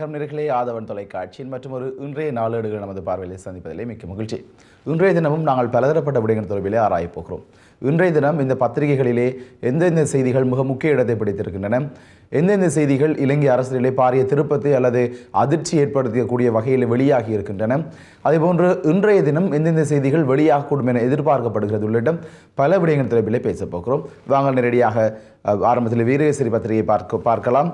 வணக்கம் நேர்களே ஆதவன் தொலைக்காட்சியின் மற்றும் ஒரு இன்றைய நாளேடுகள் நமது பார்வையிலே சந்திப்பதிலே மிக்க மகிழ்ச்சி. இன்றைய தினமும் நாங்கள் பலதரப்பட்ட விடயங்கள் தொடர்பிலே ஆராயப் போகிறோம். இன்றைய தினம் இந்த பத்திரிகைகளிலே எந்தெந்த செய்திகள் மிக முக்கிய இடத்தை பிடித்திருக்கின்றன எந்தெந்த செய்திகள் இலங்கை அரசியலே பாரிய திருப்பத்தை அல்லது அதிர்ச்சி ஏற்படுத்தக்கூடிய வகையில் வெளியாகி இருக்கின்றன அதேபோன்று இன்றைய தினம் எந்தெந்த செய்திகள் வெளியாகக்கூடும் என எதிர்பார்க்கப்படுகிறது உள்ளிட்ட பல விடயங்கள் தொடர்பிலே பேசப் போகிறோம். வாங்க நேரடியாக ஆரம்பத்தில் வீரகேசரி பத்திரிகையை பார்க்க பார்க்கலாம்.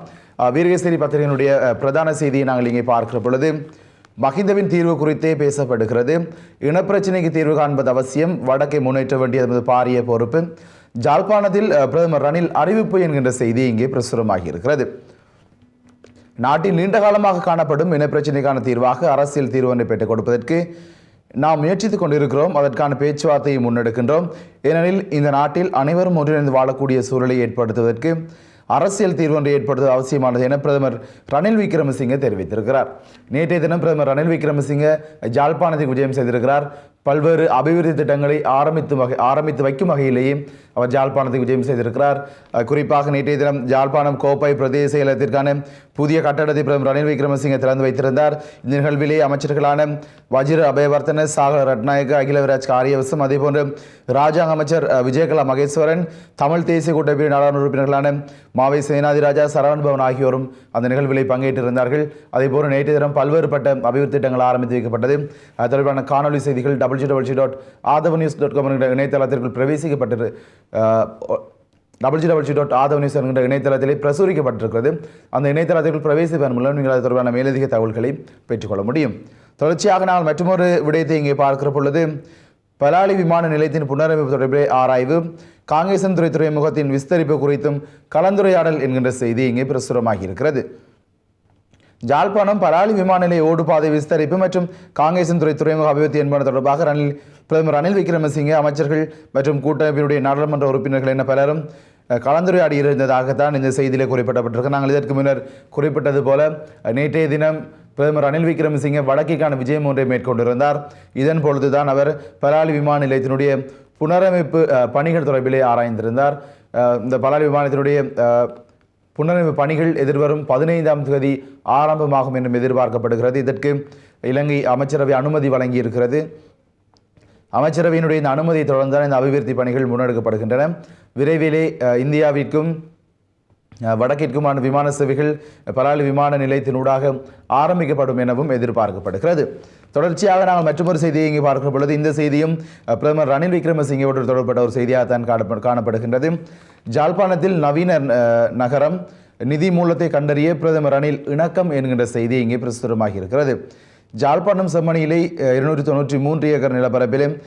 வீரகேசரி பத்திரிகையினுடைய பிரதான செய்தியை நாங்கள் இங்கே பார்க்கிற பொழுது மஹிந்தவின் தீர்வு குறித்தே பேசப்படுகிறது. இனப்பிரச்சினைக்கு தீர்வு காண்பது அவசியம். வடக்கை முன்னேற்ற வேண்டியது நமது பாரிய பொறுப்பு. ஜாழ்ப்பாணத்தில் பிரதமர் ரணில் அறிவிப்பு என்கின்ற செய்தி இங்கே பிரசுரமாகி இருக்கிறது நாட்டில் நீண்ட காலமாக காணப்படும் இனப்பிரச்சினைக்கான தீர்வாக அரசியல் தீர்வு ஒன்றை பெற்றுக் கொடுப்பதற்கு நாம் முயற்சித்துக் கொண்டிருக்கிறோம் அதற்கான பேச்சுவார்த்தையை முன்னெடுக்கின்றோம். ஏனெனில் இந்த நாட்டில் அனைவரும் ஒன்றிணைந்து வாழக்கூடிய சூழலை ஏற்படுத்துவதற்கு அரசியல் தீர்வு ஒன்றை ஏற்படுத்துவது அவசியமானது என பிரதமர் ரணில் விக்ரமசிங்க தெரிவித்திருக்கிறார். நேற்றைய தினம் பிரதமர் ரணில் விக்ரமசிங்க ஜாழ்ப்பாணத்துக்கு விஜயம் செய்திருக்கிறார். பல்வேறு அபிவிருத்தி திட்டங்களை ஆரம்பித்து வகை ஆரம்பித்து வைக்கும் வகையிலேயே அவர் ஜாழ்ப்பாணத்தை விஜயம் செய்திருக்கிறார். குறிப்பாக நேற்றைய தினம் ஜாழ்ப்பாணம் கோப்பை பிரதேச செயலகத்திற்கான புதிய கட்டடத்தை பிரதமர் ரணில் விக்ரமசிங்கே திறந்து வைத்திருந்தார். இந்த நிகழ்விலே அமைச்சர்களான வஜிர அபயவர்த்தன சாகர் ரட்நாயக்க அகிலவிராஜ் காரியவசம் அதேபோன்று ராஜாங்க அமைச்சர் விஜயகலா மகேஸ்வரன் தமிழ் தேசிய கூட்டமைப்பின் நாடாளுமன்ற உறுப்பினர்களான மாவை சேனாதிராஜா சரவண் பவன் ஆகியோரும் அந்த நிகழ்விலே பங்கேற்றிருந்தார்கள். அதேபோன்று நேற்றைய தினம் பல்வேறுபட்ட அபிவிருத்தி திட்டங்கள் ஆரம்பித்து வைக்கப்பட்டது. அது தொடர்பான காணொலி செய்திகள் double G double G dot Athava news dot com என்கிற இணையதளத்திற்குள் பிரவேசிக்கப்பட்டது. Double G double G dot Athava news என்கிற இணையதளத்திலே பிரசுரிக்கப்பட்டிருக்கிறது. அந்த இணையதளத்திற்குள் பிரவேசிப்பதன் மூலம் நீங்கள் அது தொடர்பான மேலதிக தகவல்களை பெற்றுக்கொள்ள முடியும். தொடர்ச்சியாக நாங்கள் மற்றொரு விடயத்தை இங்கே பார்க்கிற பொழுது பலாலி விமான நிலையத்தின் புனரமைப்பு தொடர்பிலே ஆராய்வு காங்கேசன் துறை துறைமுகத்தின் விஸ்தரிப்பு குறித்தும் கலந்துரையாடல் என்கின்ற செய்தி இங்கே பிரசுரமாகி இருக்கிறது ஜாழ்ப்பாணம் பலாலி விமான நிலைய ஓடுபாதை விஸ்தரிப்பு மற்றும் காங்கேசன் துறை துறைமுக அபிவிருத்தி என்பது தொடர்பாக ரணில் பிரதமர் ரணில் விக்ரமசிங்கே அமைச்சர்கள் மற்றும் கூட்டமைப்பினுடைய நாடாளுமன்ற உறுப்பினர்கள் என பலரும் கலந்துரையாடி இருந்ததாகத்தான் இந்த செய்தியிலே குறிப்பிடப்பட்டிருக்கு. நாங்கள் இதற்கு முன்னர் குறிப்பிட்டது போல நேற்றைய தினம் பிரதமர் ரணில் விக்ரமசிங்கே வடக்கிற்கான விஜயம் ஒன்றை மேற்கொண்டிருந்தார். இதன் பொழுதுதான் அவர் பலாலி விமான நிலையத்தினுடைய புனரமைப்பு பணிகள் தொடர்பிலே ஆராய்ந்திருந்தார். இந்த பலாலி விமானத்தினுடைய புனரமைப்பு பணிகள் எதிர்வரும் பதினைந்தாம் தேதி ஆரம்பமாகும் என்றும் எதிர்பார்க்கப்படுகிறது. இதற்கு இலங்கை அமைச்சரவை அனுமதி வழங்கியிருக்கிறது. அமைச்சரவையினுடைய இந்த அனுமதியை தொடர்ந்தால் இந்த அபிவிருத்தி பணிகள் முன்னெடுக்கப்படுகின்றன. விரைவிலே இந்தியாவிற்கும் வடக்கிற்குமான விமான சேவைகள் பலாலி விமான நிலையத்தினூடாக ஆரம்பிக்கப்படும் எனவும் எதிர்பார்க்கப்படுகிறது. தொடர்ச்சியாக நாங்கள் மற்றொரு செய்தியை இங்கே பார்க்கிற பொழுது இந்த செய்தியும் பிரதமர் ரணில் விக்ரமசிங்கோடு தொடர்பட்ட ஒரு செய்தியாகத்தான் காணப்ப- காணப்படுகின்றது. ஜாழ்ப்பாணத்தில் நவீன நகரம் நிதி மூலத்தை கண்டறிய பிரதமர் ரணில் இணக்கம் என்கின்ற செய்தி இங்கே பிரசுரமாகி இருக்கிறது. ஜாழ்ப்பாணம் செம்மணியிலே இருநூற்றி தொண்ணூற்றி மூன்று ஏக்கர் நிலப்பரப்பிலும்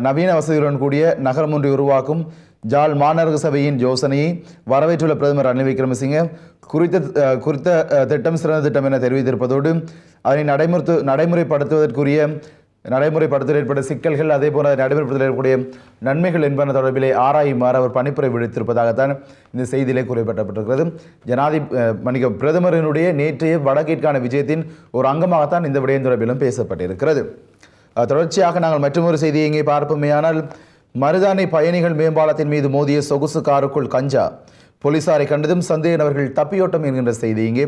நவீன வசதியுடன் கூடிய நகரம் ஒன்றை உருவாக்கும் ஜாழ் மாநகர சபையின் யோசனையை வரவேற்றுள்ள பிரதமர் ரணில் விக்ரமசிங்க குறித்த குறித்த திட்டம் சிறந்த திட்டம் என தெரிவித்திருப்பதோடு அதனை நடைமுறை நடைமுறைப்படுத்துவதற்குரிய நடைமுறைப்படுத்தல் ஏற்பட்ட சிக்கல்கள் அதே போல அதை நடைமுறைப்படுத்தல் ஏற்படக்கூடிய நன்மைகள் என்பன தொடர்பிலே ஆராயுமாறு அவர் பணிப்புரை விடுத்திருப்பதாகத்தான் இந்த செய்தியிலே குறிப்பிடப்பட்டிருக்கிறது. ஜனாதி அஹ், பிரதமரினுடைய நேற்றைய வடக்கிற்கான விஜயத்தின் ஒரு அங்கமாகத்தான் இந்த விடயம் தொடர்பிலும் பேசப்பட்டிருக்கிறது. தொடர்ச்சியாக நாங்கள் மற்றொரு செய்தியை இங்கே பார்ப்போமேயானால் மருதானை பயணிகள் மேம்பாலத்தின் மீது மோதிய சொகுசு காருக்குள் கஞ்சா. போலீசாரை கண்டதும் சந்தேக நபர்கள் தப்பியோட்டம் என்கின்ற செய்தி இங்கே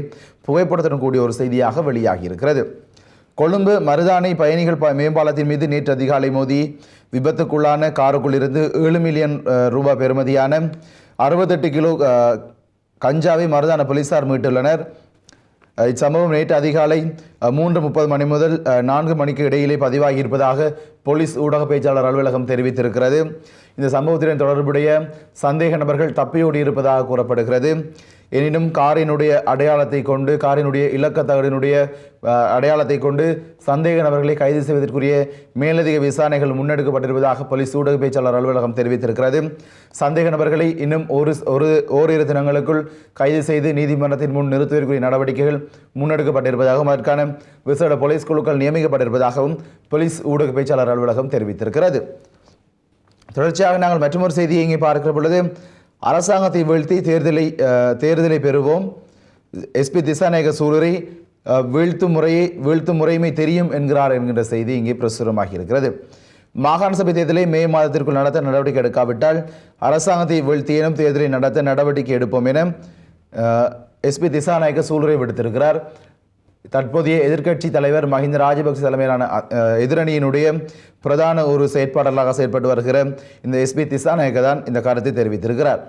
புகைப்படத்துடன் கூடிய ஒரு செய்தியாக வெளியாகி இருக்கிறது கொழும்பு மருதானை பயணிகள் ப- மேம்பாலத்தின் மீது நேற்று அதிகாலை மோதி விபத்துக்குள்ளான காருக்குள் இருந்து ஏழு மில்லியன் ரூபாய் பெறுமதியான அறுபத்தெட்டு கிலோ கஞ்சாவை மருதான போலீசார் மீட்டுள்ளனர். இச்சம்பவம் நேற்று அதிகாலை மூன்று முப்பது மணி முதல் நான்கு மணிக்கு இடையிலே பதிவாகி இருப்பதாக போலீஸ் ஊடக பேச்சாளர் அலுவலகம் தெரிவித்திருக்கிறது. இந்த சம்பவத்துடன் தொடர்புடைய சந்தேக நபர்கள் தப்பியோடி இருப்பதாக கூறப்படுகிறது. எனினும் காரினுடைய அடையாளத்தை கொண்டு காரினுடைய இலக்கத்தகடினுடைய அடையாளத்தை கொண்டு சந்தேக நபர்களை கைது செய்வதற்குரிய மேலதிக விசாரணைகள் முன்னெடுக்கப்பட்டிருப்பதாக போலீஸ் ஊடக பேச்சாளர் அலுவலகம் தெரிவித்திருக்கிறது. சந்தேக நபர்களை இன்னும் ஒரு ஒரு ஓரிரு தினங்களுக்குள் கைது செய்து நீதிமன்றத்தின் முன் நிறுத்துவதற்குரிய நடவடிக்கைகள் முன்னெடுக்கப்பட்டிருப்பதாகவும் அதற்கான விசேட போலீஸ் குழுக்கள் நியமிக்கப்பட்டிருப்பதாகவும் போலீஸ் ஊடக பேச்சாளர் அலுவலகம் தெரிவித்திருக்கிறது. தொடர்ச்சியாக நாங்கள் மற்றொரு செய்தியை இங்கே பார்க்கிற பொழுது அரசாங்கத்தை வீழ்த்தி தேர்தலை தேர்தலை பெறுவோம். எஸ்பி திசாநாயக சூழலை வீழ்த்து வீழ்த்தும் முறையை வீழ்த்தும் முறைமை தெரியும் என்கிறார் என்கின்ற செய்தி இங்கே பிரசுரமாகி இருக்கிறது. மாகாண சபை தேர்தலை மே மாதத்திற்குள் நடத்த நடவடிக்கை எடுக்காவிட்டால் அரசாங்கத்தை வீழ்த்தியேனும் தேர்தலை நடத்த நடவடிக்கை எடுப்போம் என எஸ்பி திசாநாயக்க சூளுரை விடுத்திருக்கிறார். தற்போதைய எதிர்க்கட்சி தலைவர் மஹிந்த ராஜபக்ச தலைமையிலான எதிரணியினுடைய பிரதான ஒரு செயற்பாடலாக செயற்பட்டு வருகிற இந்த எஸ்பி திசாநாயக்க தான் இந்த கருத்தை தெரிவித்திருக்கிறார்.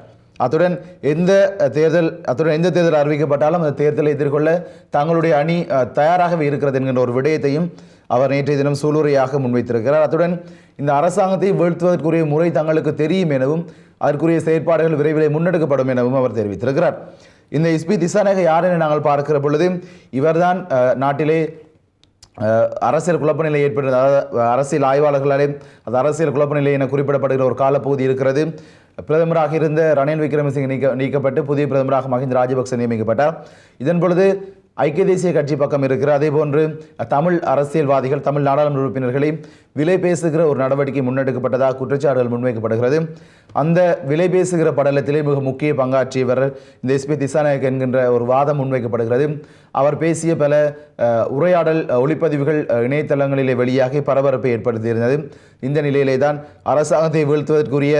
அத்துடன் எந்த தேர்தல் அத்துடன் எந்த தேர்தல் அறிவிக்கப்பட்டாலும் அந்த தேர்தலை எதிர்கொள்ள தங்களுடைய அணி தயாராகவே இருக்கிறது என்கின்ற ஒரு விடயத்தையும் அவர் நேற்றைய தினம் சூளுரையாக முன்வைத்திருக்கிறார். அத்துடன் இந்த அரசாங்கத்தை வீழ்த்துவதற்குரிய முறை தங்களுக்கு தெரியும் எனவும் அதற்குரிய செயற்பாடுகள் விரைவில் முன்னெடுக்கப்படும் எனவும் அவர் தெரிவித்திருக்கிறார். இந்த எஸ்பி திசாநாயக யார் என நாங்கள் பார்க்கிற பொழுது இவர்தான் நாட்டிலே அரசியல் குழப்ப நிலை ஏற்படுகிறது. அதாவது அரசியல் ஆய்வாளர்களாலே அது அரசியல் குழப்ப நிலை என குறிப்பிடப்படுகிற ஒரு காலப்பகுதி இருக்கிறது. பிரதமராக இருந்த ரணில் விக்ரமசிங்க நீக்க நீக்கப்பட்டு புதிய பிரதமராக மஹிந்த ராஜபக்ச நியமிக்கப்பட்டார். இதன் பொழுது ஐக்கிய தேசிய கட்சி பக்கம் இருக்கிற அதே போன்று தமிழ் அரசியல்வாதிகள் தமிழ் நாடாளுமன்ற உறுப்பினர்களை விலை பேசுகிற ஒரு நடவடிக்கை முன்னெடுக்கப்பட்டதாக குற்றச்சாட்டுகள் முன்வைக்கப்படுகிறது. அந்த விலை பேசுகிற படலத்திலே மிக முக்கிய பங்காற்றியவர் இந்த எஸ்பி திசாநாயக் என்கின்ற ஒரு வாதம் முன்வைக்கப்படுகிறது. அவர் பேசிய பல உரையாடல் ஒளிப்பதிவுகள் இணையதளங்களிலே வெளியாகி பரபரப்பை ஏற்படுத்தியிருந்தது. இந்த நிலையிலே தான் அரசாங்கத்தை வீழ்த்துவதற்குரிய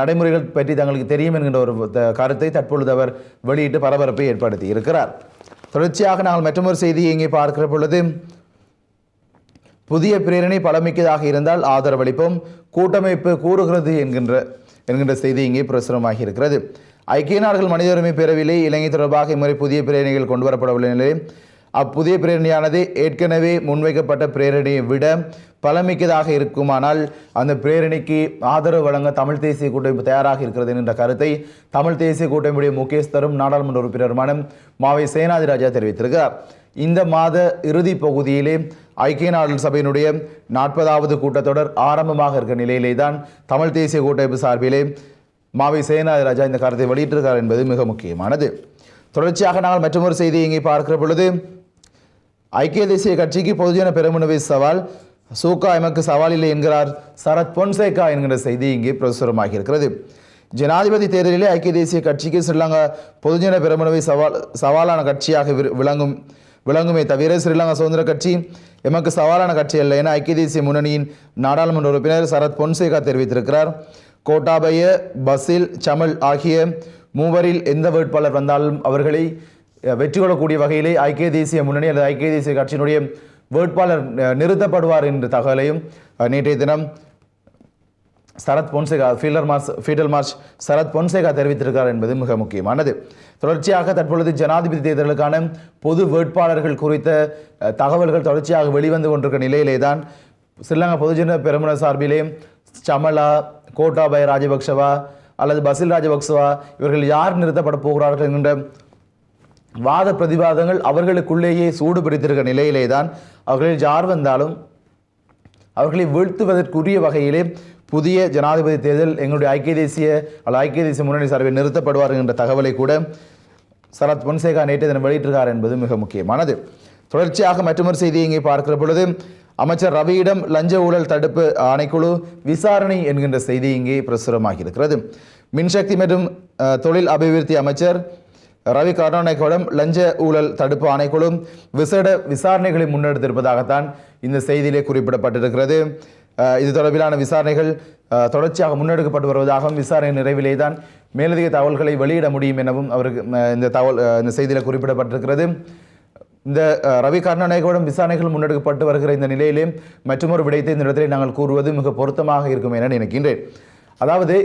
நடைமுறைகள் பற்றி தங்களுக்கு தெரியும் என்கின்ற ஒரு கருத்தை தற்பொழுது அவர் வெளியிட்டு பரபரப்பை ஏற்படுத்தி இருக்கிறார் தொடர்ச்சியாக நாங்கள் மற்றொரு செய்தியை இங்கே பார்க்கிற பொழுது புதிய பிரேரணை பலமிக்கதாக இருந்தால் ஆதரவளிப்போம். கூட்டமைப்பு கூறுகிறது என்கின்ற என்கின்ற செய்தி இங்கே பிரசுரமாகி இருக்கிறது. ஐக்கிய நாடுகள் மனித உரிமை பேரவையிலே இலங்கை தொடர்பாக இம்முறை புதிய பிரேரணைகள் கொண்டு நிலையில் அப்புதிய பிரேரணையானது ஏற்கனவே முன்வைக்கப்பட்ட பிரேரணையை விட பலமிக்கதாக இருக்குமானால் அந்த பிரேரணைக்கு ஆதரவு வழங்க தமிழ் தேசிய கூட்டமைப்பு தயாராக இருக்கிறது என்ற கருத்தை தமிழ் தேசிய கூட்டமைப்புடைய முகேஸ்தரும் நாடாளுமன்ற உறுப்பினருமான மாவை சேனாதிராஜா தெரிவித்திருக்கிறார். இந்த மாத இறுதி பகுதியிலே ஐக்கிய நாடுகள் சபையினுடைய நாற்பதாவது கூட்டத்தொடர் ஆரம்பமாக இருக்கிற நிலையிலே தான் தமிழ் தேசிய கூட்டமைப்பு சார்பிலே மாவை சேனாதிராஜா இந்த கருத்தை வெளியிட்டிருக்கிறார் என்பது மிக முக்கியமானது. தொடர்ச்சியாக நாங்கள் மற்றொரு செய்தியை இங்கே பார்க்கிற பொழுது ஐக்கிய தேசிய கட்சிக்கு பொதுஜன பெருமனுவை சவால் சூகா எமக்கு சவால் இல்லை என்கிறார் சரத் பொன்சேகா என்கிற செய்தி இங்கே பிரசுரமாகி இருக்கிறது ஜனாதிபதி தேர்தலிலே ஐக்கிய தேசிய கட்சிக்கு ஸ்ரீலங்கா பொதுஜன பெருமனவை சவால் சவாலான கட்சியாக விரு- விளங்கும் விளங்குமே தவிர ஸ்ரீலங்கா சுதந்திர கட்சி எமக்கு சவாலான கட்சி அல்ல என ஐக்கிய தேசிய முன்னணியின் நாடாளுமன்ற உறுப்பினர் சரத் பொன்சேகா தெரிவித்திருக்கிறார். கோட்டாபய பசில் சமல் ஆகிய மூவரில் எந்த வேட்பாளர் வந்தாலும் அவர்களை வெற்றி கொள்ளக்கூடிய வகையிலே ஐக்கிய தேசிய முன்னணி அல்லது ஐக்கிய தேசிய கட்சியினுடைய வேட்பாளர் நிறுத்தப்படுவார் என்ற தகவலையும் நேற்றைய தினம் சரத் பொன்சேகா ஃபீல்டர் மார்ச் ஃபீடல் மார்ச் சரத் பொன்சேகா தெரிவித்திருக்கிறார் என்பது மிக முக்கியமானது. தொடர்ச்சியாக தற்பொழுது ஜனாதிபதி தேர்தலுக்கான பொது வேட்பாளர்கள் குறித்த தகவல்கள் தொடர்ச்சியாக வெளிவந்து கொண்டிருக்கிற நிலையிலே தான் ஸ்ரீலங்கா பொதுஜன பெருமுன சார்பிலே சமலா கோட்டாபய ராஜபக்சவா அல்லது பசில் ராஜபக்சவா இவர்கள் யார் நிறுத்தப்பட போகிறார்கள் என்கின்ற வாத பிரதிவாதங்கள் அவர்களுக்குள்ளேயே சூடு பிடித்திருக்கிற நிலையிலே தான் அவர்களில் யார் வந்தாலும் அவர்களை வீழ்த்துவதற்குரிய வகையிலே புதிய ஜனாதிபதி தேர்தல் எங்களுடைய ஐக்கிய தேசிய அல்ல ஐக்கிய தேசிய முன்னணி சார்பில் நிறுத்தப்படுவார் என்ற தகவலை கூட சரத் பொன்சேகா நேற்று தினம் வெளியிட்டிருக்கார் என்பது மிக முக்கியமானது. தொடர்ச்சியாக மற்றொரு செய்தியை இங்கே பார்க்கிற பொழுது அமைச்சர் ரவியிடம் லஞ்ச ஊழல் தடுப்பு ஆணைக்குழு விசாரணை என்கின்ற செய்தி இங்கே பிரசுரமாகியிருக்கிறது. மின்சக்தி மற்றும் தொழில் அபிவிருத்தி அமைச்சர் ரவி கருணாநாயகவிடம் லஞ்ச ஊழல் தடுப்பு ஆணைக்குழு விசேட விசாரணைகளை முன்னெடுத்திருப்பதாகத்தான் இந்த செய்தியிலே குறிப்பிடப்பட்டிருக்கிறது. இது தொடர்பிலான விசாரணைகள் தொடர்ச்சியாக முன்னெடுக்கப்பட்டு வருவதாகவும் விசாரணை நிறைவிலே தான் மேலதிக தகவல்களை வெளியிட முடியும் எனவும் அவருக்கு இந்த தகவல் இந்த செய்தியில் குறிப்பிடப்பட்டிருக்கிறது. இந்த ரவி கருணாநாயகவிடம் விசாரணைகள் முன்னெடுக்கப்பட்டு வருகிற இந்த நிலையிலே மற்றொரு விடயத்தை இந்த இடத்திலே நாங்கள் கூறுவது மிக பொருத்தமாக இருக்கும் என நினைக்கின்றேன். அதாவது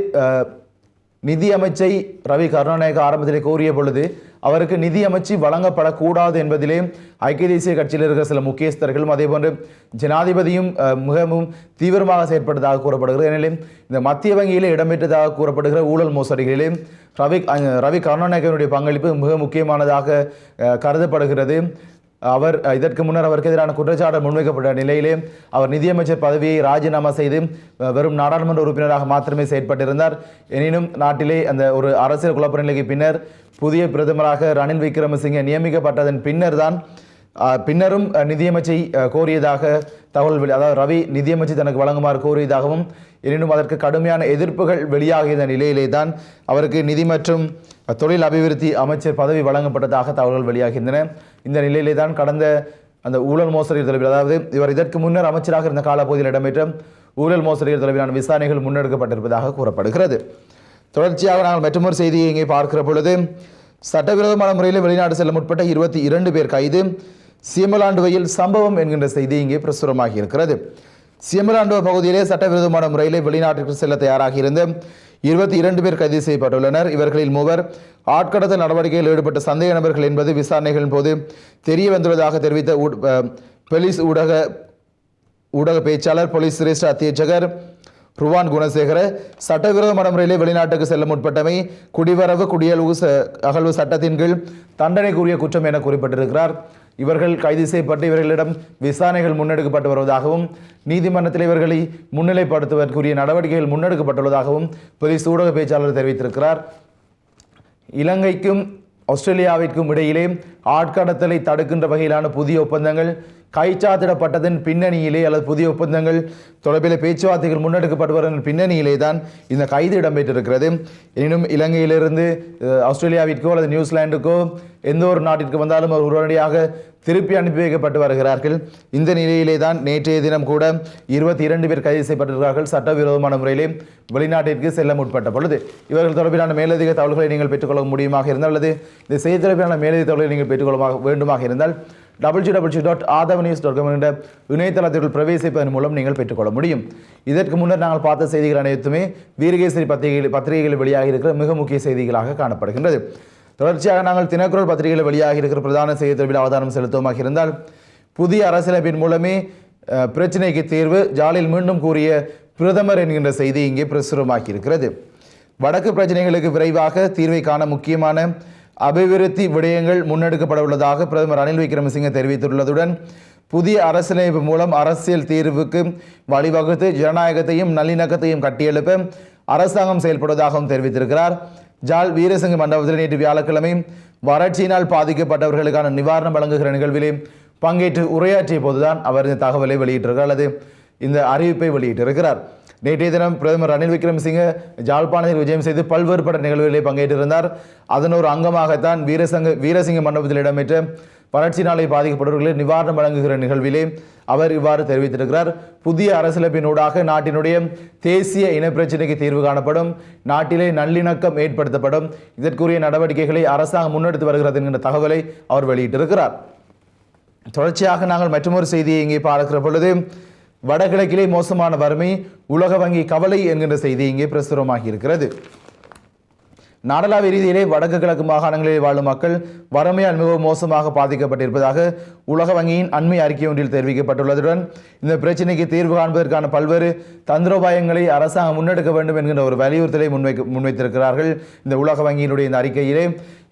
நிதியமைச்சை ரவி கருணாநாயக ஆரம்பத்திலே கோரிய பொழுது அவருக்கு நிதி அமைச்சு வழங்கப்படக்கூடாது என்பதிலே ஐக்கிய தேசிய கட்சியில் இருக்கிற சில முக்கியஸ்தர்களும் அதேபோன்று ஜனாதிபதியும் மிகவும் தீவிரமாக செயற்பட்டதாக கூறப்படுகிறது. ஏனெனில் இந்த மத்திய வங்கியிலே இடம்பெற்றதாக கூறப்படுகிற ஊழல் மோசடிகளிலே ரவி ரவி கருணாநாயகனுடைய பங்களிப்பு மிக முக்கியமானதாக கருதப்படுகிறது. அவர் இதற்கு முன்னர் அவருக்கு எதிரான குற்றச்சாட்டு முன்வைக்கப்பட்ட நிலையிலே அவர் நிதியமைச்சர் பதவியை ராஜினாமா செய்து வெறும் நாடாளுமன்ற உறுப்பினராக மாத்திரமே செயற்பட்டிருந்தார். எனினும் நாட்டிலே அந்த ஒரு அரசியல் குழப்ப நிலைக்கு பின்னர் புதிய பிரதமராக ரணில் விக்ரமசிங்கே நியமிக்கப்பட்டதன் பின்னர் தான் பின்னரும் நிதியமைச்சை கோரியதாக தகவல் வெளி அதாவது ரவி நிதியமைச்சர் தனக்கு வழங்குமாறு கோரியதாகவும் எனினும் அதற்கு கடுமையான எதிர்ப்புகள் வெளியாகிய நிலையிலே தான் அவருக்கு நிதி மற்றும் தொழில் அபிவிருத்தி அமைச்சர் பதவி வழங்கப்பட்டதாக தகவல்கள் வெளியாகின்றன. இந்த நிலையிலே தான் கடந்த அந்த ஊழல் மோசடி தொடர்பில் அதாவது இவர் இதற்கு முன்னர் அமைச்சராக இருந்த காலப்பகுதியில் இடம்பெற்ற ஊழல் மோசடிகள் தொடர்பிலான விசாரணைகள் முன்னெடுக்கப்பட்டிருப்பதாக கூறப்படுகிறது. தொடர்ச்சியாக நாங்கள் மற்றொரு செய்தியை இங்கே பார்க்கிற பொழுது சட்டவிரோதமான முறையில் வெளிநாடு செல்ல முற்பட்ட இருபத்தி இரண்டு பேர் கைது. சியமலாண்டுவையில் சம்பவம் என்கின்ற செய்தி இங்கே பிரசுரமாகி இருக்கிறது. சியமலாண்டுவ பகுதியிலே சட்டவிரோதமான முறையிலே வெளிநாட்டிற்கு செல்ல தயாராகி இருந்த இருபத்தி இரண்டு பேர் கைது செய்யப்பட்டுள்ளனர். இவர்களில் மூவர் ஆட்கடத்தல் நடவடிக்கையில் ஈடுபட்ட சந்தேக நபர்கள் என்பது விசாரணைகளின் போது தெரிய வந்துள்ளதாக தெரிவித்த ஊட- போலீஸ் ஊடக ஊடக பேச்சாளர் போலீஸ் சிரேஷ்ட அத்தியட்சகர் ருவான் குணசேகர சட்டவிரோதமான முறையிலே வெளிநாட்டுக்கு செல்ல முற்பட்டமை குடிவரவு குடியளவு ச- அகழ்வு சட்டத்தின் கீழ் தண்டனைக்குரிய குற்றம் என குறிப்பிட்டிருக்கிறார். இவர்கள் கைது செய்யப்பட்டு இவர்களிடம் விசாரணைகள் முன்னெடுக்கப்பட்டு வருவதாகவும் நீதிமன்றத்தில் இவர்களை முன்னிலைப்படுத்துவதற்குரிய நடவடிக்கைகள் முன்னெடுக்கப்பட்டுள்ளதாகவும் போலீஸ் ஊடக பேச்சாளர் தெரிவித்திருக்கிறார். இலங்கைக்கும் ஆஸ்திரேலியாவிற்கும் இடையிலே ஆட்கடத்தலை தடுக்கின்ற வகையிலான புதிய ஒப்பந்தங்கள் கைச்சாத்திடப்பட்டதன் பின்னணியிலே அல்லது புதிய ஒப்பந்தங்கள் தொடர்பில் பேச்சுவார்த்தைகள் முன்னெடுக்கப்படுவதன் பின்னணியிலே தான் இந்த கைது இடம்பெற்றிருக்கிறது. எனினும் இலங்கையிலிருந்து ஆஸ்திரேலியாவிற்கோ அல்லது நியூசிலாந்துக்கோ எந்த ஒரு நாட்டிற்கு வந்தாலும் அவர் உடனடியாக திருப்பி அனுப்பி வைக்கப்பட்டு வருகிறார்கள். இந்த நிலையிலே தான் நேற்றைய தினம் கூட இருபத்தி இரண்டு பேர் கைது செய்யப்பட்டிருக்கிறார்கள். சட்டவிரோதமான முறையிலே வெளிநாட்டிற்கு செல்ல முற்பட்ட பொழுது இவர்கள் தொடர்பிலான மேலதிக தகவல்களை நீங்கள் பெற்றுக்கொள்ள முடியுமாக இருந்தால் அல்லது இந்த செய்தி தொடர்பிலான மேலதிக தகவல்களை நீங்கள் பெற்றுக்கொள்ள வேண்டுமாக இருந்தால் double G double G dot Athava news dot com என்ற இணையதளத்திற்குள் பிரவேசிப்பதன் மூலம் நீங்கள் பெற்றுக்கொள்ள முடியும். இதற்கு முன்னர் நாங்கள் பார்த்த செய்திகள் அனைத்துமே வீரகேசரி பத்திரிகை பத்திரிகைகளில் வெளியாக இருக்கிற மிக முக்கிய செய்திகளாக காணப்படுகின்றது. தொடர்ச்சியாக நாங்கள் தினக்குரல் பத்திரிகையில் வெளியாக இருக்கிற பிரதான செய்தி தொடர்பில் அவதானம் செலுத்துவமாக இருந்தால் புதிய அரசியலமைப்பின் மூலமே பிரச்சினைக்கு தீர்வு ஜாலில் மீண்டும் கூறிய பிரதமர் என்கின்ற செய்தி இங்கே பிரசுரமாகி இருக்கிறது. வடக்கு பிரச்சனைகளுக்கு விரைவாக தீர்வை காண முக்கியமான அபிவிருத்தி விடயங்கள் முன்னெடுக்கப்பட உள்ளதாக பிரதமர் ரணில் விக்ரமசிங்க தெரிவித்துள்ளதுடன் புதிய அரசியலமைப்பு மூலம் அரசியல் தீர்வுக்கு வழிவகுத்து ஜனநாயகத்தையும் நல்லிணக்கத்தையும் கட்டியெழுப்ப அரசாங்கம் செயல்படுவதாகவும் தெரிவித்திருக்கிறார். ஜால் வீரசிங்க மண்டபத்தில் நேற்று வியாழக்கிழமை வறட்சியினால் பாதிக்கப்பட்டவர்களுக்கான நிவாரணம் வழங்குகிற நிகழ்விலே பங்கேற்று உரையாற்றிய போதுதான் அவர் இந்த தகவலை வெளியிட்டிருக்கிறார் அல்லது இந்த அறிவிப்பை வெளியிட்டிருக்கிறார். நேற்றைய தினம் பிரதமர் ரணில் விக்ரமசிங்க ஜாழ்ப்பாணத்தில் விஜயம் செய்து பல்வேறுபட்ட நிகழ்வுகளில் பங்கேற்றிருந்தார். அதன் ஒரு அங்கமாகத்தான் வீரசங்க வீரசிங்க மண்டபத்தில் இடம்பெற்ற வறட்சினாலே பாதிக்கப்பட்டவர்களுக்கு நிவாரணம் வழங்குகிற நிகழ்விலே அவர் இவ்வாறு தெரிவித்திருக்கிறார். புதிய அரசியலமைப்பினூடாக நாட்டினுடைய தேசிய இனப்பிரச்சினைக்கு தீர்வு காணப்படும். நாட்டிலே நல்லிணக்கம் ஏற்படுத்தப்படும். இதற்குரிய நடவடிக்கைகளை அரசாங்கம் முன்னெடுத்து வருகிறது என்கின்ற தகவலை அவர் வெளியிட்டிருக்கிறார். தொடர்ச்சியாக நாங்கள் மற்றொரு செய்தியை இங்கே பார்க்கிற பொழுது வடகிழக்கிலே மோசமான வறுமை உலக வங்கி கவலை என்கின்ற செய்தி இங்கே பிரசுரமாகி இருக்கிறது. நாடளாவிய ரீதியிலே வடக்கு கிழக்கு மாகாணங்களில் வாழும் மக்கள் வறுமையால் மிகவும் மோசமாக பாதிக்கப்பட்டிருப்பதாக உலக வங்கியின் அண்மை அறிக்கை ஒன்றில் தெரிவிக்கப்பட்டுள்ளதுடன் இந்த பிரச்சினைக்கு தீர்வு காண்பதற்கான பல்வேறு தந்திரோபாயங்களை அரசாங்கம் முன்னெடுக்க வேண்டும் என்கின்ற ஒரு வலியுறுத்தலை முன்வைக்க முன்வைத்திருக்கிறார்கள் இந்த உலக வங்கியினுடைய இந்த அறிக்கையிலே.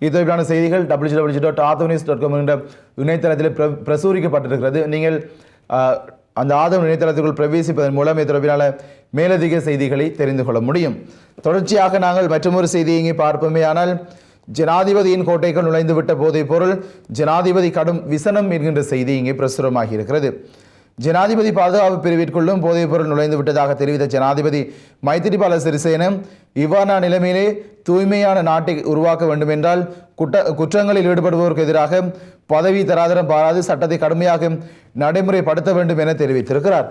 இது தொடர்பான செய்திகள் W W dot Athavan news dot com என்ற இணையதளத்தில் பிர பிரசுரிக்கப்பட்டிருக்கிறது. நீங்கள் அந்த ஆதம் இணையதளத்துக்குள் பிரவேசிப்பதன் மூலம் தொடர்பிலான மேலதிக செய்திகளை தெரிந்து கொள்ள முடியும். தொடர்ச்சியாக நாங்கள் மற்றொரு செய்தியை இங்கே பார்ப்போமே. ஆனால் ஜனாதிபதியின் கோட்டைக்குள் நுழைந்துவிட்ட போதைப் பொருள் ஜனாதிபதி கடும் விசனம் என்கின்ற செய்தி இங்கே பிரசுரமாகி இருக்கிறது. ஜனாதிபதி பாதுகாப்பு பிரிவிற்குள்ளும் போதைப் பொருள் நுழைந்து விட்டதாக தெரிவித்த ஜனாதிபதி மைத்திரிபால சிறிசேனம் இவ்வாறான நிலைமையிலே தூய்மையான நாட்டை உருவாக்க வேண்டுமென்றால் குற்ற குற்றங்களில் ஈடுபடுவோருக்கு எதிராக பதவி தராதரம் பாராது சட்டத்தை கடுமையாக நடைமுறைப்படுத்த வேண்டும் என தெரிவித்திருக்கிறார்.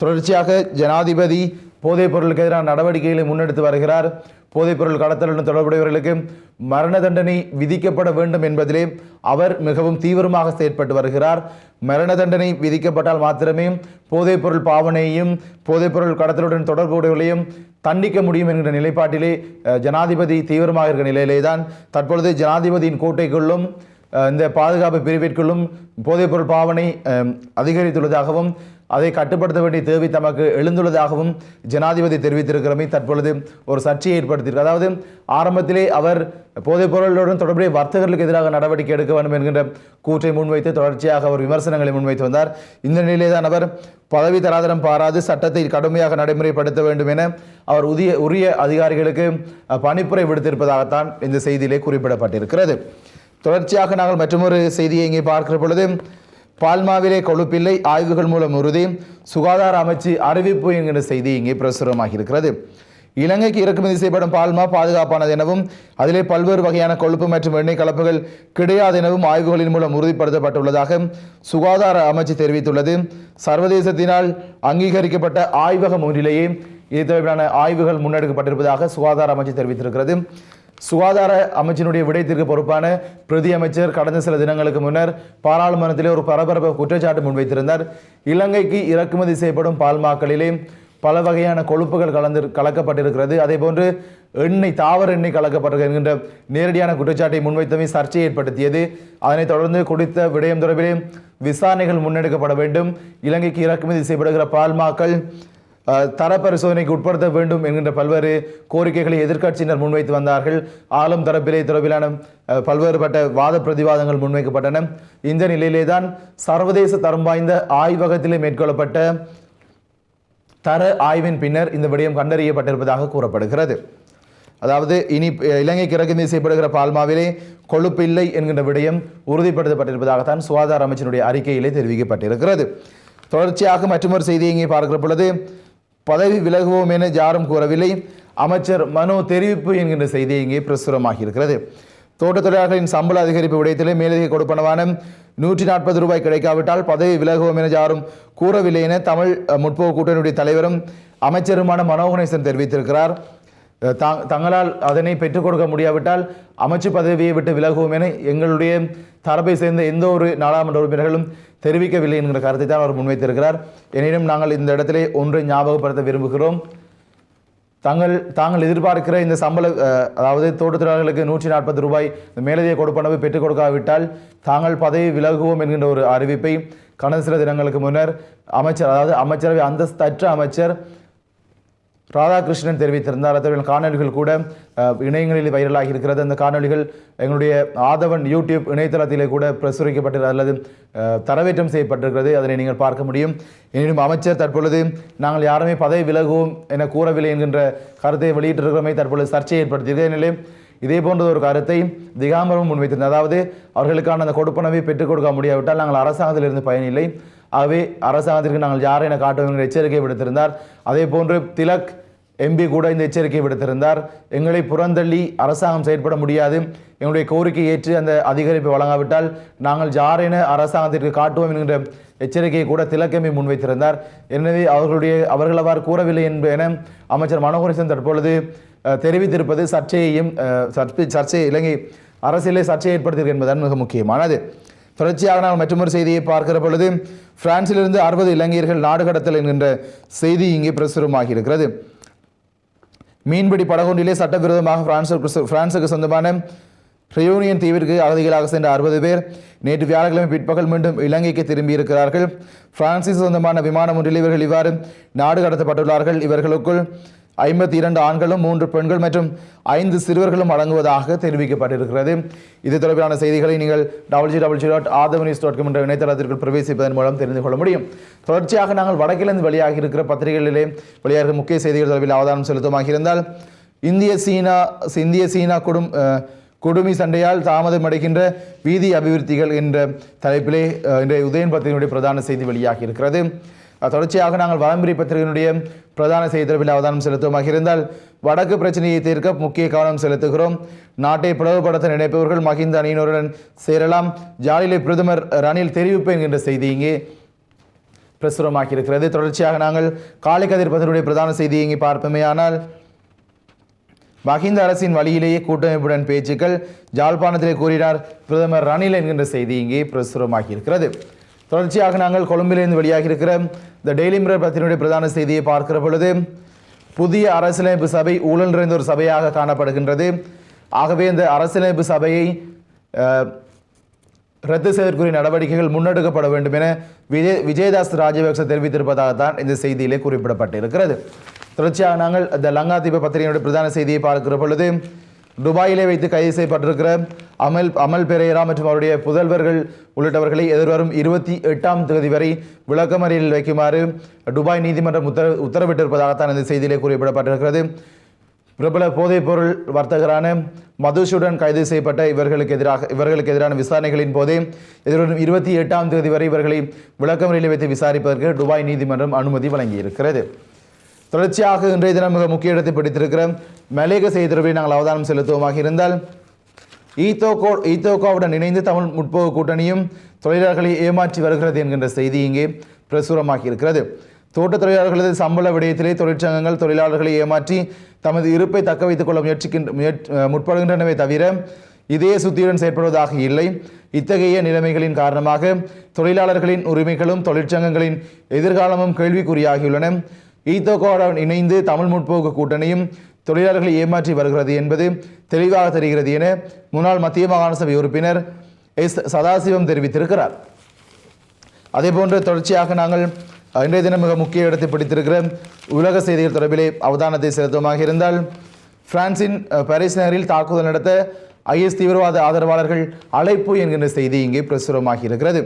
தொடர்ச்சியாக ஜனாதிபதி போதைப் பொருளுக்கு எதிரான நடவடிக்கைகளை முன்னெடுத்து வருகிறார். போதைப் பொருள் கடத்தலுடன் தொடர்புடையவர்களுக்கு மரண தண்டனை விதிக்கப்பட வேண்டும் என்பதிலே அவர் மிகவும் தீவிரமாக செயற்பட்டு வருகிறார். மரண தண்டனை விதிக்கப்பட்டால் மாத்திரமே போதைப் பொருள் பாவனையையும் போதைப் பொருள் கடத்தலுடன் தொடர்புடையவர்களையும் தண்டிக்க முடியும் என்கிற நிலைப்பாட்டிலே ஜனாதிபதி தீவிரமாக இருக்கிற நிலையிலே தான் தற்பொழுது ஜனாதிபதியின் கோட்டைக்குள்ளும் இந்த பாதுகாப்பு பிரிவிற்குள்ளும் போதைப்பொருள் பாவனை அதிகரித்துள்ளதாகவும் அதை கட்டுப்படுத்த வேண்டிய தேவை தமக்கு எழுந்துள்ளதாகவும் ஜனாதிபதி தெரிவித்திருக்கிறமை தற்பொழுது ஒரு சர்ச்சையை ஏற்படுத்தியிருக்கு. அதாவது ஆரம்பத்திலே அவர் போதைப் பொருளுடன் தொடர்புடைய வர்த்தகர்களுக்கு எதிராக நடவடிக்கை எடுக்க வேண்டும் என்கின்ற கூற்றை முன்வைத்து தொடர்ச்சியாக அவர் விமர்சனங்களை முன்வைத்து வந்தார். இந்த நிலையிலே தான் அவர் பதவி தராதரம் பாராது சட்டத்தை கடுமையாக நடைமுறைப்படுத்த வேண்டும் என அவர் உரிய உரிய அதிகாரிகளுக்கு பணிப்புரை விடுத்திருப்பதாகத்தான் இந்த செய்தியிலே குறிப்பிடப்பட்டிருக்கிறது. தொடர்ச்சியாக நாங்கள் மற்றொரு செய்தியை இங்கே பார்க்கிற பொழுது பால்மாவிலே கொழுப்பில்லை ஆய்வுகள் மூலம் உறுதி. சுகாதார அமைச்சு அறிவிப்பு என்கிற செய்தி இங்கே பிரசுரமாகி இருக்கிறது இலங்கைக்கு இறக்குமதி செய்யப்படும் பால்மா பாதுகாப்பானது எனவும் அதிலே பல்வேறு வகையான கொழுப்பு மற்றும் எண்ணெய் கலப்புகள் கிடையாது எனவும் ஆய்வுகளின் மூலம் உறுதிப்படுத்தப்பட்டுள்ளதாக சுகாதார அமைச்சு தெரிவித்துள்ளது. சர்வதேசத்தினால் அங்கீகரிக்கப்பட்ட ஆய்வகம் ஒன்றிலேயே இது தொடர்பான ஆய்வுகள் முன்னெடுக்கப்பட்டிருப்பதாக சுகாதார அமைச்சு தெரிவித்திருக்கிறது. சுகாதார அமைச்சினுடைய விடயத்திற்கு பொறுப்பான பிரதி அமைச்சர் கடந்த சில தினங்களுக்கு முன்னர் பாராளுமன்றத்திலே ஒரு பரபரப்பு குற்றச்சாட்டு முன்வைத்திருந்தார். இலங்கைக்கு இறக்குமதி செய்யப்படும் பால்மாக்களிலே பல வகையான கொழுப்புகள் கலந்து கலக்கப்பட்டிருக்கிறது. அதே போன்று எண்ணெய் தாவர எண்ணெய் கலக்கப்பட்டிருக்கிறது என்கின்ற நேரடியான குற்றச்சாட்டை முன்வைத்தமை சர்ச்சையை ஏற்படுத்தியது. அதனைத் தொடர்ந்து குறித்த விடயம் தொடர்பிலே விசாரணைகள் முன்னெடுக்கப்பட வேண்டும். இலங்கைக்கு இறக்குமதி செய்யப்படுகிற பால்மாக்கள் தர பரிசோதனைக்கு உட்படுத்த வேண்டும் என்கின்ற பல்வேறு கோரிக்கைகளை எதிர்க்கட்சியினர் முன்வைத்து வந்தார்கள். ஆளும் தரப்பிலே தொடர்பிலான பல்வேறுபட்ட வாத பிரதிவாதங்கள் முன்வைக்கப்பட்டன. இந்த நிலையிலே தான் சர்வதேச தரம் வாய்ந்த ஆய்வகத்திலே மேற்கொள்ளப்பட்ட தர ஆய்வின் பின்னர் இந்த விடயம் கண்டறியப்பட்டிருப்பதாக கூறப்படுகிறது. அதாவது இனி இலங்கைக்கு இறக்குமதி செய்யப்படுகிற பால்மாவிலே கொழுப்பு இல்லை என்கின்ற விடயம் உறுதிப்படுத்தப்பட்டிருப்பதாகத்தான் சுகாதார அமைச்சினுடைய அறிக்கையிலே தெரிவிக்கப்பட்டிருக்கிறது. தொடர்ச்சியாக மற்றொரு செய்தியை இங்கே பார்க்கிற பொழுது பதவி விலகுவோம் என யாரும் கூறவில்லை. அமைச்சர் மனோ தெரிவிப்பு என்கின்ற செய்தி இங்கே பிரசுரமாகி இருக்கிறது தோட்டத் தொழிலாளர்களின் சம்பள அதிகரிப்பு விடயத்திலே மேலதிக கொடுப்பனவான நூற்றி நாற்பது ரூபாய் கிடைக்காவிட்டால் பதவி விலகுவோம் என யாரும் கூறவில்லை என தமிழ் முற்போக்கு கூட்டணியுடைய தலைவரும் அமைச்சருமான மனோகணேசன் தெரிவித்திருக்கிறார். தங்களால் அதனை பெற்றுக் கொடுக்க முடியாவிட்டால் அமைச்சு பதவியை விட்டு விலகுவோம் என எங்களுடைய தரப்பை சேர்ந்த எந்த ஒரு நாடாளுமன்ற உறுப்பினர்களும் தெரிவிக்கவில்லை என்கிற கருத்தை தான் அவர் முன்வைத்திருக்கிறார். எனினும் நாங்கள் இந்த இடத்திலே ஒன்றை ஞாபகப்படுத்த விரும்புகிறோம். தாங்கள் தாங்கள் எதிர்பார்க்கிற இந்த சம்பள அதாவது தோட்டத்தொழிலாளர்களுக்கு நூற்றி நாற்பது ரூபாய் இந்த மேலதிக கொடுப்பனவு பெற்றுக் கொடுக்காவிட்டால் தாங்கள் பதவி விலகுவோம் என்கின்ற ஒரு அறிவிப்பை கடந்த சில தினங்களுக்கு முன்னர் அமைச்சர் அதாவது அமைச்சரவை அந்தஸ்தற்ற அமைச்சர் ராதாகிருஷ்ணன் தெரிவித்திருந்தார். அத்தகைய காணொலிகள் கூட இணையங்களில் வைரலாகி இருக்கிறது. அந்த காணொலிகள் எங்களுடைய ஆதவன் யூடியூப் இணையதளத்திலே கூட பிரசுரிக்கப்பட்டது அல்லது தரவேற்றம் செய்யப்பட்டிருக்கிறது. அதனை நீங்கள் பார்க்க முடியும். எனினும் அமைச்சர் தற்பொழுது நாங்கள் யாருமே பதவி விலகுவோம் என கூறவில்லை என்கின்ற கருத்தை வெளியிட்டிருக்கிறமை தற்பொழுது சர்ச்சையை ஏற்படுத்தியிருக்கிறது எனவே இதே போன்ற ஒரு கருத்தை திகாம்பரம் முன்வைத்திருந்தது அதாவது அவர்களுக்கான அந்த கொடுப்பனவை பெற்றுக் கொடுக்க முடியாவிட்டால் நாங்கள் அரசாங்கத்திலிருந்து பயனில்லை ஆகவே அரசாங்கத்திற்கு நாங்கள் யாரை என காட்டுவோம் என்கிற எச்சரிக்கை விடுத்திருந்தார். அதே போன்று திலக் எம்பி கூட இந்த எச்சரிக்கை விடுத்திருந்தார். எங்களை புறந்தள்ளி அரசாங்கம் செயற்பட முடியாது. எங்களுடைய கோரிக்கை ஏற்று அந்த அதிகரிப்பை வழங்காவிட்டால் நாங்கள் யாரென அரசாங்கத்திற்கு காட்டுவோம் என்கின்ற எச்சரிக்கையை கூட திலக்கம்பி முன்வைத்திருந்தார். எனவே அவர்களுடைய அவர்கள் அவ்வாறு கூறவில்லை என்ப என அமைச்சர் மனோகரிசன் தற்பொழுது தெரிவித்திருப்பது சர்ச்சையையும் சர்ச்சை சர்ச்சை இலங்கை அரசியலை சர்ச்சையை ஏற்படுத்தியிருக்கு என்பதுதான் மிக முக்கியமானது. தொடர்ச்சியாக நாம் மற்றொரு செய்தியை பார்க்கிற பொழுது பிரான்சிலிருந்து அறுபது இலங்கையர்கள் நாடு கடத்தல் என்கின்ற செய்தி இங்கே பிரசுரமாகி இருக்கிறது மீன்பிடி படகொன்றிலே சட்டவிரோதமாக பிரான்சுக்கு பிரான்சுக்கு சொந்தமான ரியூனியன் தீவிற்கு அகதிகளாக சென்ற அறுபது பேர் நேற்று வியாழக்கிழமை பிற்பகல் மீண்டும் இலங்கைக்கு திரும்பியிருக்கிறார்கள். பிரான்சிஸ் சொந்தமான விமானம் ஒன்றில் இவர்கள் இவ்வாறு நாடு கடத்தப்பட்டுள்ளார்கள். இவர்களுக்குள் ஐம்பத்தி இரண்டு ஆண்களும் மூன்று பெண்கள் மற்றும் ஐந்து சிறுவர்களும் அடங்குவதாக தெரிவிக்கப்பட்டிருக்கிறது. இது தொடர்பான செய்திகளை நீங்கள் double G dot Athava news dot com என்ற இணையதளத்திற்குள் பிரவேசிப்பதன் மூலம் தெரிந்து கொள்ள முடியும். தொடர்ச்சியாக நாங்கள் வடக்கிலிருந்து வெளியாகி இருக்கிற பத்திரிகைகளிலே வெளியாக முக்கிய செய்திகள் தொடர்பில் அவதானம் செலுத்தமாக இருந்தால் இந்திய சீனா இந்திய சீனா குடும் குடுமி சண்டையால் தாமதமடைகின்ற வீதி அபிவிருத்திகள் என்ற தலைப்பிலே இன்றைய உதயன் பத்திரிகையினுடைய பிரதான செய்தி வெளியாகி இருக்கிறது தொடர்ச்சியாக நாங்கள் வலம்புரி பத்திரிகையினுடைய பிரதான செய்தி அவதானம் செலுத்துவமாக இருந்தால் வடக்கு பிரச்சனையை தீர்க்க முக்கிய கவனம் செலுத்துகிறோம். நாட்டை பிளவுபடுத்த நினைப்பவர்கள் மஹிந்த அணியினருடன் சேரலாம். ஜாலிலே பிரதமர் ரணில் தெரிவிப்பு என்கின்ற செய்தி இங்கே பிரசுரமாக்கி இருக்கிறது தொடர்ச்சியாக நாங்கள் காலை கதிர் பத்திரிகையுடைய பிரதான செய்தியை இங்கே பார்ப்போமே. ஆனால் மஹிந்த அரசின் வழியிலேயே கூட்டமைப்புடன் பேச்சுக்கள் ஜாழ்ப்பாணத்திலே கூறினார் பிரதமர் ரணில் என்கின்ற செய்தி இங்கே பிரசுரமாகி இருக்கிறது தொடர்ச்சியாக நாங்கள் கொழும்பிலிருந்து வெளியாகி இருக்கிற த டெய்லி மிரர் பத்தினுடைய பிரதான செய்தியை பார்க்கிற பொழுது புதிய அரசியலமைப்பு சபை ஊழல் நிறைந்த ஒரு சபையாக காணப்படுகின்றது. ஆகவே இந்த அரசியலமைப்பு சபையை ரத்து செய்வதற்குரிய நடவடிக்கைகள் முன்னெடுக்கப்பட வேண்டும் என விஜய் விஜயதாஸ் ராஜபக்ச தெரிவித்திருப்பதாகத்தான் இந்த செய்தியிலே குறிப்பிடப்பட்டிருக்கிறது. தொடர்ச்சியாக நாங்கள் இந்த லங்காதீப பத்திரிகையினுடைய பிரதான செய்தியை பார்க்கிற பொழுது துபாயிலே வைத்து கைது செய்யப்பட்டிருக்கிற அமல் அமல் பெரேரா மற்றும் அவருடைய புதல்வர்கள் உள்ளிட்டவர்களை எதிர்வரும் இருபத்தி எட்டாம் தேதி வரை விளக்கமறியலில் வைக்குமாறு துபாய் நீதிமன்றம் உத்தர உத்தரவிட்டிருப்பதாகத்தான் இந்த செய்தியிலே குறிப்பிடப்பட்டிருக்கிறது. பிரபல போதைப்பொருள் வர்த்தகரான மதுஷுடன் கைது செய்யப்பட்ட இவர்களுக்கு எதிராக இவர்களுக்கு எதிரான விசாரணைகளின் போதே எதிர்வரும் இருபத்தி எட்டாம் தேதி வரை இவர்களை விளக்கமறியலில் வைத்து விசாரிப்பதற்கு துபாய் நீதிமன்றம் அனுமதி வழங்கியிருக்கிறது. தொடர்ச்சியாக இன்றைய தினம் மிக முக்கிய இடத்தை பிடித்திருக்கிற மலேக செய்தி நாங்கள் அவதானம் செலுத்துவோமாக இருந்தால் ஈத்தோகோ ஈத்தோகோவுடன் இணைந்து தமிழ் முற்போக்கு கூட்டணியும் தொழிலாளர்களை ஏமாற்றி வருகிறது என்கின்ற செய்தி இங்கே பிரசுரமாகி இருக்கிறது. தோட்ட தொழிலாளர்களது சம்பள விடயத்திலே தொழிற்சங்கங்கள் தொழிலாளர்களை ஏமாற்றி தமது இருப்பை தக்க வைத்துக் கொள்ள முயற்சிக்கின்ற முயற் முற்படுகின்றனவே தவிர இதே சுத்தியுடன் செயற்படுவதாக இல்லை. இத்தகைய நிலைமைகளின் காரணமாக தொழிலாளர்களின் உரிமைகளும் தொழிற்சங்கங்களின் எதிர்காலமும் கேள்விக்குறியாகியுள்ளன. ஈத்தோகோடன் இணைந்து தமிழ் முற்போக்கு கூட்டணியும் தொழிலாளர்களை ஏமாற்றி வருகிறது என்பது தெளிவாக தெரிகிறது என முன்னாள் மத்திய மாகாண சபை உறுப்பினர் எஸ் சதாசிவம் தெரிவித்திருக்கிறார். அதேபோன்று தொடர்ச்சியாக நாங்கள் இன்றைய தினம் மிக முக்கிய இடத்தை பிடித்திருக்கிற உலக செய்திகள் தொடர்பிலே அவதானத்தை செலுத்துவமாக இருந்தால் பிரான்சின் பாரிஸ் நகரில் தாக்குதல் நடத்த ஐஎஸ் தீவிரவாத ஆதரவாளர்கள் அழைப்பு என்கின்ற செய்தி இங்கே பிரசுரமாகி இருக்கிறது.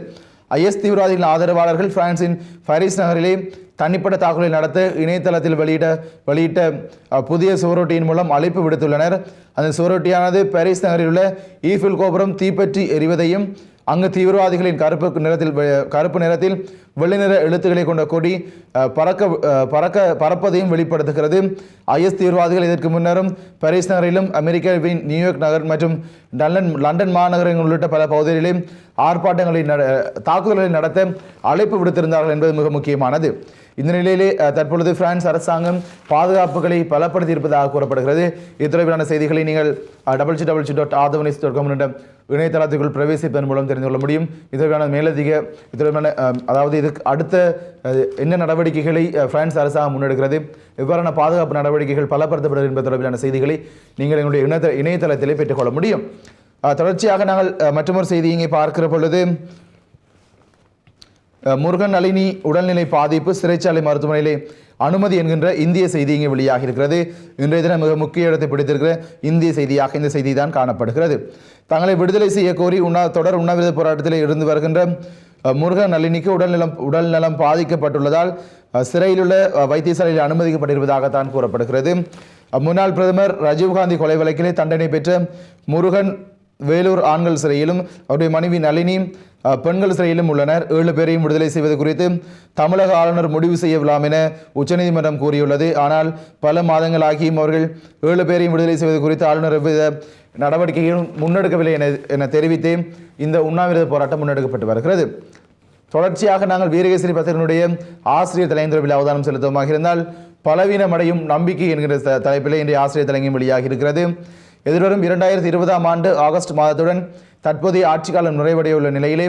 ஐஎஸ் தீவிரவாதிகளின் ஆதரவாளர்கள் பிரான்சின் பாரிஸ் நகரிலே தனிப்பட்ட தாக்குதலை நடத்த இணையதளத்தில் வெளியிட வெளியிட்ட புதிய சுவரொட்டியின் மூலம் அழைப்பு விடுத்துள்ளனர். அந்த சுவரொட்டியானது பாரிஸ் நகரில் உள்ள ஈஃபில் கோபுரம் தீப்பற்றி எரிவதையும் அங்கு தீவிரவாதிகளின் கருப்பு நிறத்தில் கருப்பு நிறத்தில் வெள்ளை நிற எழுத்துக்களை கொண்ட கொடி பறக்க பறக்க பறப்பதையும் வெளிப்படுத்துகிறது. ஐஎஸ் தீவிரவாதிகள் இதற்கு முன்னரும் பாரிஸ் நகரிலும் அமெரிக்காவின் நியூயார்க் நகர் மற்றும் லண்டன் லண்டன் மாநகரங்கள் உள்ளிட்ட பல பகுதிகளிலும் ஆர்ப்பாட்டங்களை நட தாக்குதல்களை நடத்த அழைப்பு விடுத்திருந்தார்கள் என்பது மிக முக்கியமானது. இந்த நிலையிலே தற்பொழுது பிரான்ஸ் அரசாங்கம் பாதுகாப்புகளை பலப்படுத்தி இருப்பதாக கூறப்படுகிறது. இது தொடர்பிலான செய்திகளை நீங்கள் double C double C dot Athavan news dot com என்ற இணையதளத்துக்குள் பிரவேசிப்பதன் மூலம் தெரிந்து கொள்ள முடியும். இதற்கான மேலதிக இதற்கான அதாவது இதுக்கு அடுத்த என்ன நடவடிக்கைகளை பிரான்ஸ் அரசாங்கம் முன்னெடுக்கிறது. எவ்வாறான பாதுகாப்பு நடவடிக்கைகள் பலப்படுத்தப்படுகிறது என்பது தொடர்பிலான செய்திகளை நீங்கள் எங்களுடைய இணையத இணையதளத்திலே பெற்றுக்கொள்ள முடியும். தொடர்ச்சியாக நாங்கள் மற்றொரு செய்தி இங்கே பார்க்கிற பொழுது முருகன் நளினி உடல்நிலை பாதிப்பு சிறைச்சாலை மருத்துவமனையிலே அனுமதி என்கின்ற இந்திய செய்தி இங்கே வெளியாக இருக்கிறது இன்றைய தினம் மிக முக்கிய இடத்தை பிடித்திருக்கிற இந்திய செய்தியாக இந்த செய்தி தான் காணப்படுகிறது. தங்களை விடுதலை செய்ய கோரி உண்ணா தொடர் உண்ணாவிரத போராட்டத்தில் இருந்து வருகின்ற முருகன் நளினிக்கு உடல்நலம் உடல்நலம் பாதிக்கப்பட்டுள்ளதால் அஹ், சிறையில் உள்ள வைத்தியசாலையில் அனுமதிக்கப்பட்டிருப்பதாகத்தான் கூறப்படுகிறது. முன்னாள் பிரதமர் ராஜீவ்காந்தி கொலை வழக்கிலே தண்டனை பெற்ற முருகன் வேலூர் ஆண்கள் சிறையிலும் அவருடைய மனைவி நளினி பெண்கள் சிறையிலும் உள்ளனர். ஏழு பேரையும் விடுதலை செய்வது குறித்து தமிழக ஆளுநர் முடிவு செய்யலாம் என உச்சநீதிமன்றம் கூறியுள்ளது. ஆனால் பல மாதங்களாகியும் அவர்கள் ஏழு பேரையும் விடுதலை செய்வது குறித்து ஆளுநர் எவ்வித நடவடிக்கைகளும் முன்னெடுக்கவில்லை என என தெரிவித்து இந்த உண்ணாவிரத போராட்டம் முன்னெடுக்கப்பட்டு வருகிறது. தொடர்ச்சியாக நாங்கள் வீரகேசரி பத்திரனுடைய ஆசிரியர் தலைந்துறவில் அவதானம் செலுத்துவமாக இருந்தால் பலவீனமடையும் நம்பிக்கை என்கிற த- தலைப்பிலே இன்றைய ஆசிரியர் தலைமையும் வெளியாகி இருக்கிறது. எதிர்வரும் இரண்டாயிரத்தி இருபதாம் ஆண்டு ஆகஸ்ட் மாதத்துடன் தற்போதைய ஆட்சி காலம் நிறைவடையுள்ள நிலையிலே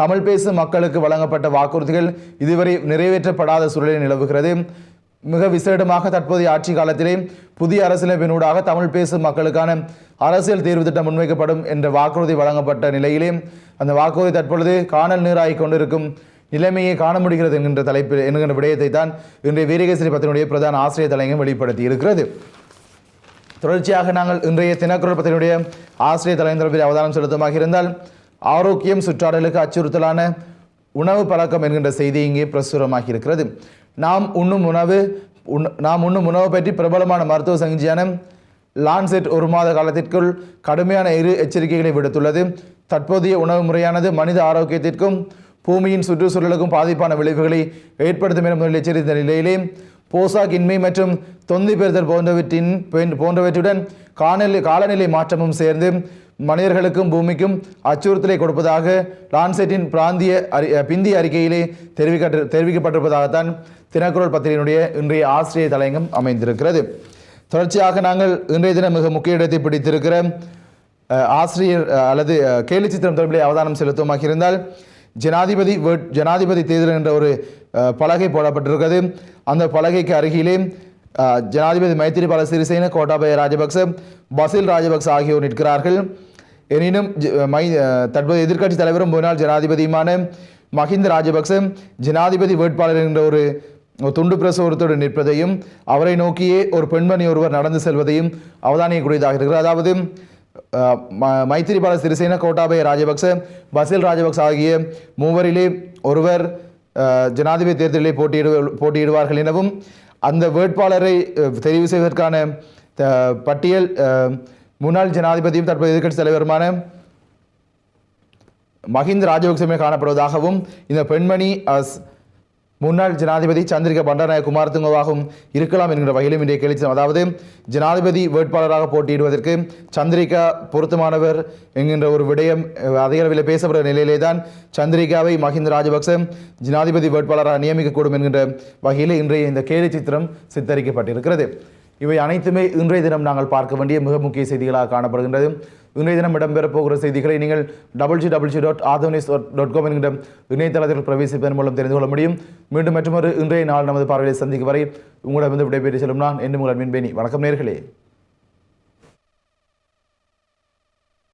தமிழ் பேசும் மக்களுக்கு வழங்கப்பட்ட வாக்குறுதிகள் இதுவரை நிறைவேற்றப்படாத சூழலில் நிலவுகிறது. மிக விசேடமாக தற்போதைய ஆட்சி காலத்திலே புதிய அரசியலமைப்பினூடாக தமிழ் பேசும் மக்களுக்கான அரசியல் தீர்வு திட்டம் முன்வைக்கப்படும் என்ற வாக்குறுதி வழங்கப்பட்ட நிலையிலே அந்த வாக்குறுதி தற்பொழுது காணல் நீராகி கொண்டிருக்கும் நிலைமையை காண முடிகிறது என்கின்ற தலைப்பில் என்கின்ற விடயத்தை தான் இன்றைய வீரகேசரி பத்தினுடைய பிரதான ஆசிரியர் தலைங்கம் வெளிப்படுத்தி இருக்கிறது தொடர்ச்சியாக நாங்கள் இன்றைய தினக்குரல் பத்தினுடைய ஆசிரியர் தலைந்தரப்பில் அவதானம் செலுத்தமாக இருந்தால் ஆரோக்கியம் சுற்றாடலுக்கு அச்சுறுத்தலான உணவு பழக்கம் என்கின்ற செய்தி இங்கே பிரசுரமாக இருக்கிறது. நாம் உண்ணும் உணவு உண் நாம் உண்ணும் உணவு பற்றி பிரபலமான மருத்துவ சங்கியான லான்செட் ஒரு மாத காலத்திற்குள் கடுமையான இரு எச்சரிக்கைகளை விடுத்துள்ளது. தற்போதைய உணவு முறையானது மனித ஆரோக்கியத்திற்கும் பூமியின் சுற்றுச்சூழலுக்கும் பாதிப்பான விளைவுகளை ஏற்படுத்தும் என முதலில் எச்சரித்த நிலையிலே போசாக் இன்மை மற்றும் தொந்தி பெறுதல் போன்றவற்றின் பெண்- போன்றவற்றுடன் காலநிலை காலநிலை மாற்றமும் சேர்ந்து மனிதர்களுக்கும் பூமிக்கும் அச்சுறுத்தலை கொடுப்பதாக லான்செட்டின் பிராந்திய அறி பிந்திய அறிக்கையிலே தெரிவிக்க தெரிவிக்கப்பட்டிருப்பதாகத்தான் தினக்குரல் பத்திரிகையினுடைய இன்றைய ஆசிரியர் தலையங்கம் அமைந்திருக்கிறது. தொடர்ச்சியாக நாங்கள் இன்றைய தினம் மிக முக்கிய இடத்தை பிடித்திருக்கிற ஆசிரியர் அல்லது கேலி சித்திரம் தொடர்பிலே அவதானம் செலுத்துவமாக இருந்தால் ஜனாதிபதி ஜனாதிபதி தேர்தல் என்ற ஒரு பலகை போடப்பட்டிருக்கிறது. அந்த பலகைக்கு அருகிலே ஜனாதிபதி மைத்திரிபால சிறிசேன கோட்டாபய ராஜபக்ச பசில் ராஜபக்ச ஆகியோர் நிற்கிறார்கள். எனினும் மை தற்போது எதிர்க்கட்சி தலைவரும் முன்னாள் ஜனாதிபதியுமான மஹிந்த ராஜபக்ச ஜனாதிபதி வேட்பாளர் என்ற ஒரு துண்டு பிரசுரத்தோடு நிற்பதையும் அவரை நோக்கியே ஒரு பெண்மணி ஒருவர் நடந்து செல்வதையும் அவதானியக்கூடியதாக இருக்கிறது. அதாவது ம- மைத்திரிபால சிறிசேன கோட்டாபய ராஜபக்ச பசில் ராஜபக்ச ஆகிய மூவரிலே ஒருவர் ஜனாதிபதி தேர்தலில் போட்டியிடு போட்டியிடுவார்கள் எனவும் அந்த வேட்பாளரை தெரிவு செய்வதற்கான பட்டியல் முன்னாள் ஜனாதிபதியும் தற்போது எதிர்க்கட்சி தலைவருமான மஹிந்த ராஜபக்சமே காணப்படுவதாகவும் இந்த பெண்மணி அஸ் முன்னாள் ஜனாதிபதி சந்திரிகா பண்டாரநாயக குமாரதுங்கவாகவும் இருக்கலாம் என்கிற வகையிலும் இன்றைய கேள்வி அதாவது ஜனாதிபதி வேட்பாளராக போட்டியிடுவதற்கு சந்திரிகா பொருத்தமானவர் என்கின்ற ஒரு விடயம் அதிக அளவில் பேசப்படுற நிலையிலே தான் சந்திரிகாவை மஹிந்த ராஜபக்ச ஜனாதிபதி வேட்பாளராக நியமிக்கக்கூடும் என்கின்ற வகையில் இன்றைய இந்த கேலி சித்திரம் சித்தரிக்கப்பட்டிருக்கிறது. இவை அனைத்துமே இன்றைய தினம் நாங்கள் பார்க்க வேண்டிய மிக முக்கிய செய்திகளாக காணப்படுகின்றது. இன்றைய தினம் இடம்பெறப் போகிற செய்திகளை நீங்கள் double G double G dot Adonis dot com என்கிற இணையதளத்தில் பிரவேசிப்பதன் மூலம் தெரிந்து கொள்ள முடியும். மீண்டும் மற்றொரு இன்றைய நாள் நமது பார்வையை சந்திக்கும் வரை உங்களிடமிருந்து விடைபெற்று செல்லும் நான் என்று உங்கள் மின்பேனி வணக்கம் நேர்களே.